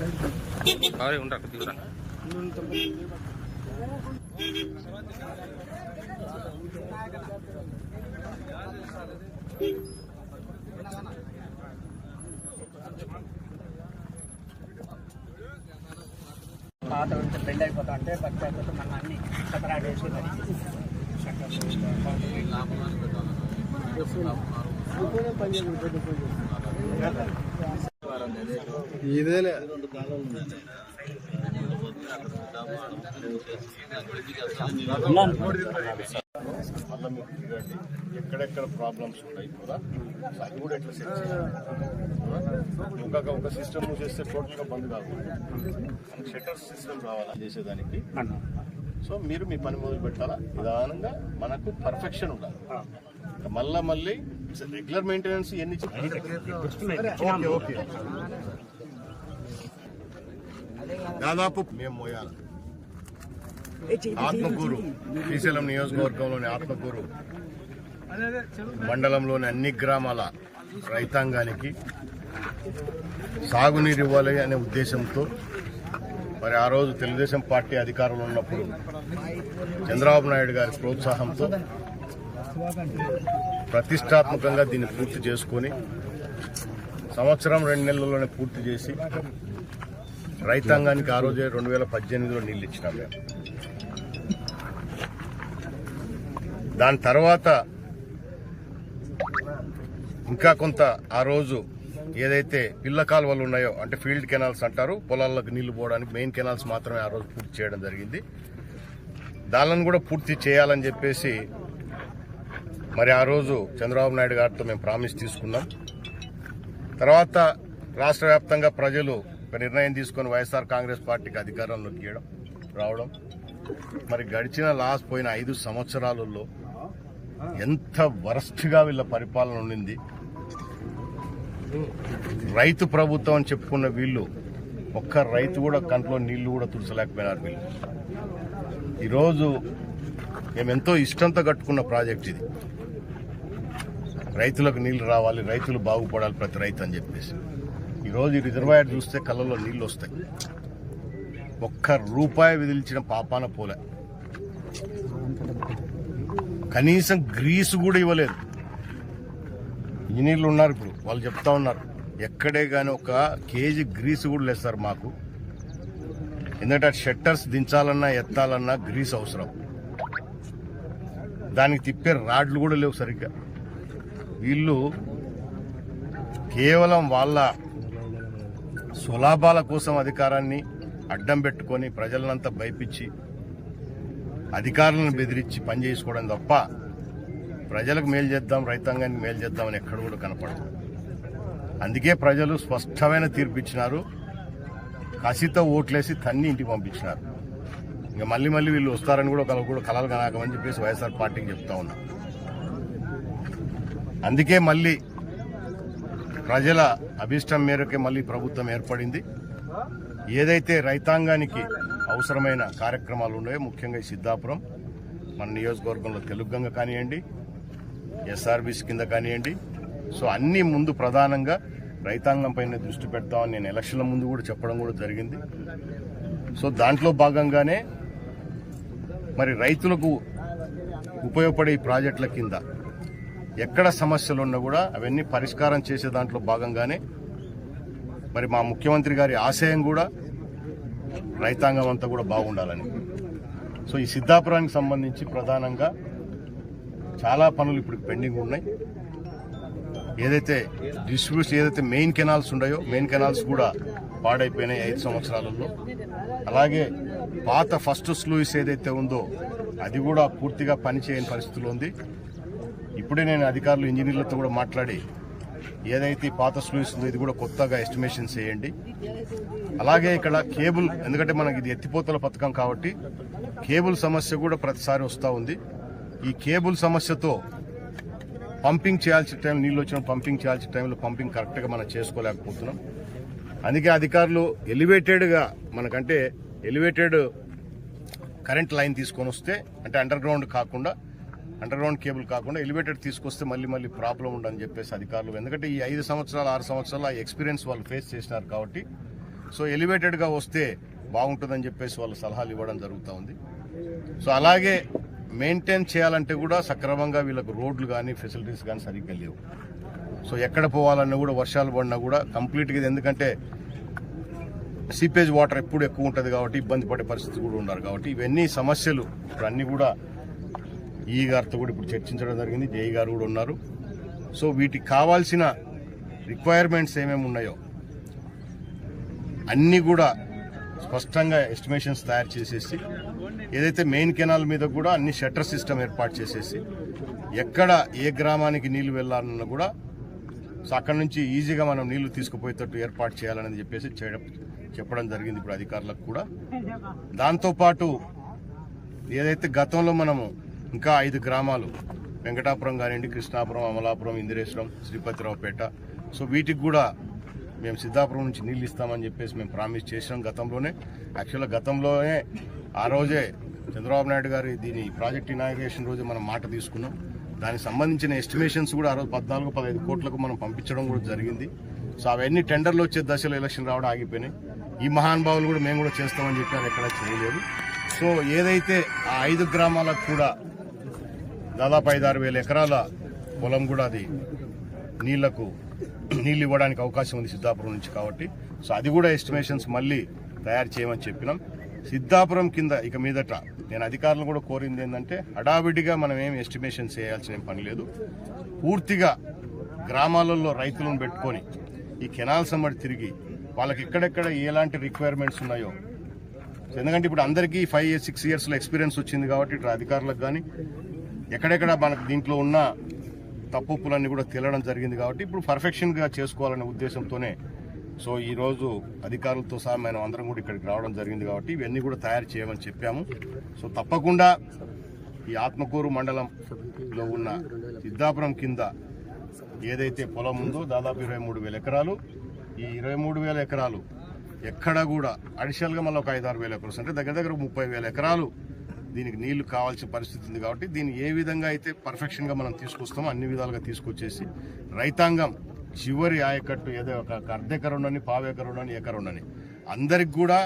అవరే కొద్దిగా పాత ఉంటే బెండ్ అయిపోతా అంటే బట్టి అయిపోతే మన అన్ని సపరేట్ వేసి ఇదేలే. మళ్ళీ మీరు తిరగండి ఎక్కడెక్కడ ప్రాబ్లమ్స్ ఉన్నాయి కూడా అది కూడా ఎట్లా సెట్ చేయాలి? ఇంకొక ఒక సిస్టమ్ చేస్తే టోటల్గా బంద్ కాకుండా షట్టర్ సిస్టమ్ రావాలా? చేసేదానికి. సో మీరు మీ పని మొదలు పెట్టాలా? నిదానంగా మనకు పర్ఫెక్షన్ ఉండాలి. మళ్ళా మళ్ళీ రెగ్యులర్ మెయింటెనెన్స్ ఎన్ని ఓకే ఓకే. దాదాపు మేము మోయాలి ఆత్మకూరు శ్రీశైలం నియోజకవర్గంలోని ఆత్మకూరు మండలంలోని అన్ని గ్రామాల రైతాంగానికి సాగునీరు ఇవ్వాలి అనే ఉద్దేశంతో మరి ఆ రోజు తెలుగుదేశం పార్టీ అధికారంలో ఉన్నప్పుడు చంద్రబాబు నాయుడు గారి ప్రోత్సాహంతో ప్రతిష్టాత్మకంగా దీన్ని పూర్తి చేసుకొని సంవత్సరం రెండు నెలల్లోనే పూర్తి చేసి రైతాంగానికి ఆ రోజే రెండు వేల పద్దెనిమిదిలో నీళ్ళు ఇచ్చినాం మేము. దాని తర్వాత ఇంకా కొంత ఆ రోజు ఏదైతే పిల్ల కాలువలు ఉన్నాయో అంటే ఫీల్డ్ కెనాల్స్ అంటారు పొలాల్లోకి నీళ్ళు పోవడానికి మెయిన్ కెనాల్స్ మాత్రమే ఆ రోజు పూర్తి చేయడం జరిగింది. దానిని కూడా పూర్తి చేయాలని చెప్పేసి మరి ఆ రోజు చంద్రబాబు నాయుడు గారితో మేము ప్రామిస్ తీసుకున్నాం. తర్వాత రాష్ట్ర వ్యాప్తంగా ప్రజలు ఒక నిర్ణయం తీసుకొని వైఎస్ఆర్ కాంగ్రెస్ పార్టీకి అధికారంలో గీయడం రావడం. మరి గడిచిన లాస్ట్ పోయిన ఐదు సంవత్సరాలలో ఎంత వరస్ట్గా వీళ్ళ పరిపాలన ఉండింది. రైతు ప్రభుత్వం అని చెప్పుకున్న వీళ్ళు ఒక్క రైతు కూడా కంట్లో నీళ్ళు కూడా తుడసలేకపోయినారు వీళ్ళు. ఈరోజు మేమెంతో ఇష్టంతో కట్టుకున్న ప్రాజెక్ట్ ఇది. రైతులకు నీళ్ళు రావాలి రైతులు బాగుపడాలి ప్రతి రైతు అని చెప్పేసి. ఈరోజు ఈ రిజర్వాయర్ చూస్తే కళ్ళలో నీళ్ళు వస్తాయి. ఒక్క రూపాయి విదిలించిన పాపాన పోలే. కనీసం గ్రీసు కూడా ఇవ్వలేదు. ఇంజనీర్లు ఉన్నారు ఇప్పుడు వాళ్ళు చెప్తా ఉన్నారు. ఎక్కడే కానీ ఒక కేజీ గ్రీసు కూడా లేదు సార్ మాకు. ఎందుకంటే షట్టర్స్ దించాలన్నా ఎత్తాలన్నా గ్రీస్ అవసరం. దానికి తిప్పే రాడ్లు కూడా లేవు సరిగ్గా. వీళ్ళు కేవలం వాళ్ళ సులాభాల కోసం అధికారాన్ని అడ్డం పెట్టుకొని ప్రజలనంతా భయపించి అధికారులను బెదిరించి పనిచేసుకోవడం తప్ప ప్రజలకు మేలు చేద్దాం రైతాంగానికి మేలు చేద్దామని ఎక్కడ కూడా కనపడదు. అందుకే ప్రజలు స్పష్టమైన తీర్పు ఇచ్చినారు. కసితో ఓట్లేసి తన్ని ఇంటికి పంపించినారు. ఇంకా మళ్ళీ మళ్ళీ వీళ్ళు వస్తారని కూడా ఒకరు కూడా కలలు కనాకమని చెప్పేసి వైఎస్ఆర్ పార్టీకి చెప్తా ఉన్నా. అందుకే మళ్ళీ ప్రజల అభిష్టం మేరకే మళ్ళీ ప్రభుత్వం ఏర్పడింది. ఏదైతే రైతాంగానికి అవసరమైన కార్యక్రమాలు ఉన్నాయో ముఖ్యంగా సిద్ధాపురం మన నియోజకవర్గంలో తెలుగుగంగ కానివ్వండి ఎస్ఆర్బీస్ కింద కానివ్వండి. సో అన్ని ముందు ప్రధానంగా రైతాంగం పైన దృష్టి పెడతామని నేను ఎలక్షన్ల ముందు కూడా చెప్పడం కూడా జరిగింది. సో దాంట్లో భాగంగానే మరి రైతులకు ఉపయోగపడే ప్రాజెక్టుల కింద ఎక్కడ సమస్యలు ఉన్నా కూడా అవన్నీ పరిష్కారం చేసే దాంట్లో భాగంగానే మరి మా ముఖ్యమంత్రి గారి ఆశయం కూడా రైతాంగం అంతా కూడా బాగుండాలని. సో ఈ సిద్ధాపురానికి సంబంధించి ప్రధానంగా చాలా పనులు ఇప్పుడు పెండింగ్ ఉన్నాయి. ఏదైతే డిస్ట్రిబ్యూషన్ ఏదైతే మెయిన్ కెనాల్స్ ఉన్నాయో మెయిన్ కెనాల్స్ కూడా పాడైపోయినాయి ఐదు సంవత్సరాలలో. అలాగే పాత ఫస్ట్ స్లూయిస్ ఏదైతే ఉందో అది కూడా పూర్తిగా పనిచేయని పరిస్థితులు ఉంది. ఇప్పుడే నేను అధికారులు ఇంజనీర్లతో కూడా మాట్లాడి ఏదైతే పాత స్లూయిస్ ఉందో ఇది కూడా కొత్తగా ఎస్టిమేషన్ చేయండి అలాగే ఇక్కడ కేబుల్ ఎందుకంటే మనకి ఇది ఎత్తిపోతల పథకం కాబట్టి కేబుల్ సమస్య కూడా ప్రతిసారి వస్తూ ఉంది. ఈ కేబుల్ సమస్యతో పంపింగ్ చేయాల్సిన టైం నీళ్ళు వచ్చిన పంపింగ్ చేయాల్సిన టైంలో పంపింగ్ కరెక్ట్గా మనం చేసుకోలేకపోతున్నాం. అందుకే అధికారులు ఎలివేటెడ్గా మనకంటే ఎలివేటెడ్ కరెంట్ లైన్ తీసుకొని వస్తే అంటే అండర్ గ్రౌండ్ కాకుండా అండర్గ్రౌండ్ కేబుల్ కాకుండా ఎలివేటెడ్ తీసుకొస్తే మళ్ళీ మళ్ళీ ప్రాబ్లం ఉండని చెప్పేసి అధికారులు ఎందుకంటే ఈ ఐదు సంవత్సరాలు ఆరు సంవత్సరాలు ఆ ఎక్స్పీరియన్స్ వాళ్ళు ఫేస్ చేసినారు కాబట్టి. సో ఎలివేటెడ్గా వస్తే బాగుంటుందని చెప్పేసి వాళ్ళు సలహాలు ఇవ్వడం జరుగుతూ ఉంది. సో అలాగే మెయింటైన్ చేయాలంటే కూడా సక్రమంగా వీళ్ళకు రోడ్లు కానీ ఫెసిలిటీస్ కానీ సరిగ్గా లేవు. సో ఎక్కడ పోవాలన్నా కూడా వర్షాలు పడినా కూడా కంప్లీట్గా ఎందుకంటే సీపేజ్ వాటర్ ఎప్పుడు ఎక్కువ ఉంటుంది కాబట్టి ఇబ్బంది పడే పరిస్థితి కూడా ఉన్నారు కాబట్టి ఇవన్నీ సమస్యలు. ఇప్పుడు అన్ని కూడా ఈ గారితో కూడా ఇప్పుడు చర్చించడం జరిగింది. జేఈ గారు కూడా ఉన్నారు. సో వీటికి కావాల్సిన రిక్వైర్మెంట్స్ ఏమేమి ఉన్నాయో అన్నీ కూడా స్పష్టంగా ఎస్టిమేషన్స్ తయారు చేసేసి ఏదైతే మెయిన్ కెనాల్ మీద కూడా అన్ని షట్టర్ సిస్టమ్ ఏర్పాటు చేసేసి ఎక్కడ ఏ గ్రామానికి నీళ్ళు వెళ్ళాలన్నా కూడా సో అక్కడ నుంచి ఈజీగా మనం నీళ్ళు తీసుకుపోయేటట్టు ఏర్పాటు చేయాలని చెప్పేసి చేయడం చెప్పడం జరిగింది ఇప్పుడు అధికారులకు కూడా. దాంతోపాటు ఏదైతే గతంలో మనము ఇంకా ఐదు గ్రామాలు. వెంకటాపురం కానివ్వండి కృష్ణాపురం అమలాపురం ఇందిరేశ్వరం శ్రీపతిరావుపేట. సో వీటికి కూడా మేము సిద్ధాపురం నుంచి నీళ్ళు ఇస్తామని చెప్పేసి మేము ప్రామిస్ చేసినాం గతంలోనే. యాక్చువల్గా గతంలోనే ఆ రోజే చంద్రబాబు నాయుడు గారి దీని ప్రాజెక్ట్ ఇనాగ్రేషన్ రోజు మనం మాట తీసుకున్నాం. దానికి సంబంధించిన ఎస్టిమేషన్స్ కూడా ఆ రోజు పద్నాలుగు పదహైదు కోట్లకు మనం పంపించడం కూడా జరిగింది. సో అవన్నీ టెండర్లు వచ్చే దశలో ఎలక్షన్ రావడం ఆగిపోయినాయి. ఈ మహానుభావులు కూడా మేము కూడా చేస్తామని చెప్పారు ఎక్కడ చేయలేదు. సో ఏదైతే ఆ ఐదు గ్రామాలకు కూడా దాదాపు ఐదు ఆరు వేల ఎకరాల పొలం కూడా అది నీళ్ళకు నీళ్ళు ఇవ్వడానికి అవకాశం ఉంది సిద్ధాపురం నుంచి కాబట్టి. సో అది కూడా ఎస్టిమేషన్స్ మళ్ళీ తయారు చేయమని చెప్పినాం. సిద్ధాపురం కింద ఇక మీదట నేను అధికారులు కూడా కోరింది ఏంటంటే హడావిడిగా మనం ఏం ఎస్టిమేషన్స్ చేయాల్సిన పని లేదు. పూర్తిగా గ్రామాలలో రైతులను పెట్టుకొని ఈ కెనాల్స్ అమ్మడి తిరిగి వాళ్ళకి ఎక్కడెక్కడ ఎలాంటి రిక్వైర్మెంట్స్ ఉన్నాయో. ఎందుకంటే ఇప్పుడు అందరికీ ఫైవ్ ఇయర్స్ సిక్స్ ఇయర్స్లో ఎక్స్పీరియన్స్ వచ్చింది కాబట్టి ఇటు అధికారులకు కానీ ఎక్కడెక్కడ మనకు దీంట్లో ఉన్న తప్పులన్నీ కూడా తేలడం జరిగింది కాబట్టి ఇప్పుడు పర్ఫెక్షన్గా చేసుకోవాలనే ఉద్దేశంతోనే సో ఈరోజు అధికారులతో సహా మనం అందరం కూడా ఇక్కడికి రావడం జరిగింది కాబట్టి ఇవన్నీ కూడా తయారు చేయమని చెప్పాము. సో తప్పకుండా ఈ ఆత్మకూరు మండలంలో ఉన్న సిద్ధాపురం కింద ఏదైతే పొలం ఉందో దాదాపు ఇరవై మూడు వేల ఎకరాలు. ఈ ఇరవై మూడు వేల ఎకరాలు ఎక్కడ కూడా అడిషనల్గా మళ్ళీ ఒక ఐదు ఆరు వేల ఎకరాలు అంటే దగ్గర దగ్గర ముప్పై వేల ఎకరాలు దీనికి నీళ్ళు కావాల్సిన పరిస్థితి ఉంది కాబట్టి దీన్ని ఏ విధంగా అయితే పర్ఫెక్షన్గా మనం తీసుకొస్తామో అన్ని విధాలుగా తీసుకొచ్చేసి రైతాంగం చివరి ఆయకట్టు ఏదో ఒక అర్ధ ఎకరం ఉండని పావు ఎకరం ఉండని ఎకరం ఉండని అందరికి కూడా